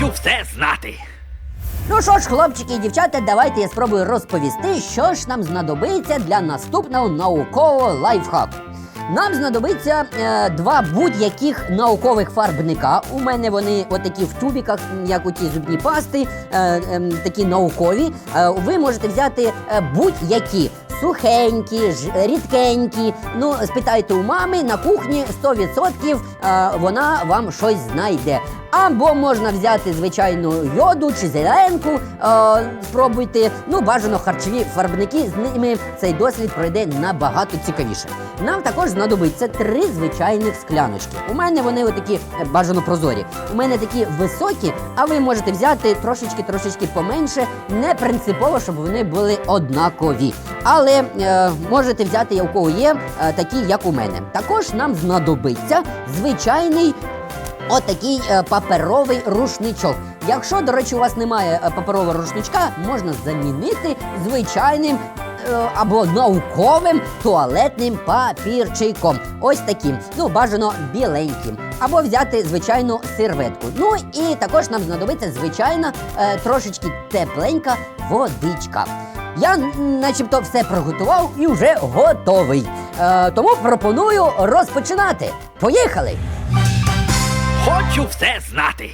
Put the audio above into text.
Хочу все знати. Ну що ж, хлопчики і дівчата, давайте я спробую розповісти, що ж нам знадобиться для наступного наукового лайфхаку. Нам знадобиться е, два будь-яких наукових фарбника. У мене вони отакі в тюбіках, як у ті зубні пасти, е, ем, такі наукові. Е, ви можете взяти е, будь-які. Сухенькі, ж, рідкенькі. Ну, спитайте у мами на кухні 100% е, вона вам щось знайде. Або можна взяти звичайну йоду чи зеленку, е, спробуйте. Ну, бажано харчові фарбники, з ними цей дослід пройде набагато цікавіше. Нам також знадобиться три звичайних скляночки. У мене вони отакі е, бажано прозорі. У мене такі високі, а ви можете взяти трошечки-трошечки поменше, не принципово, щоб вони були однакові. Але е, можете взяти, у кого є, е, такі, як у мене. Також нам знадобиться звичайний Отакий е, паперовий рушничок. Якщо, до речі, у вас немає е, паперового рушничка, можна замінити звичайним е, або науковим туалетним папірчиком. Ось таким. Ну, бажано біленьким. Або взяти звичайну серветку. Ну і також нам знадобиться звичайна е, трошечки тепленька водичка. Я начебто все приготував і вже готовий. Е, тому пропоную розпочинати. Поїхали! Хочу все знати.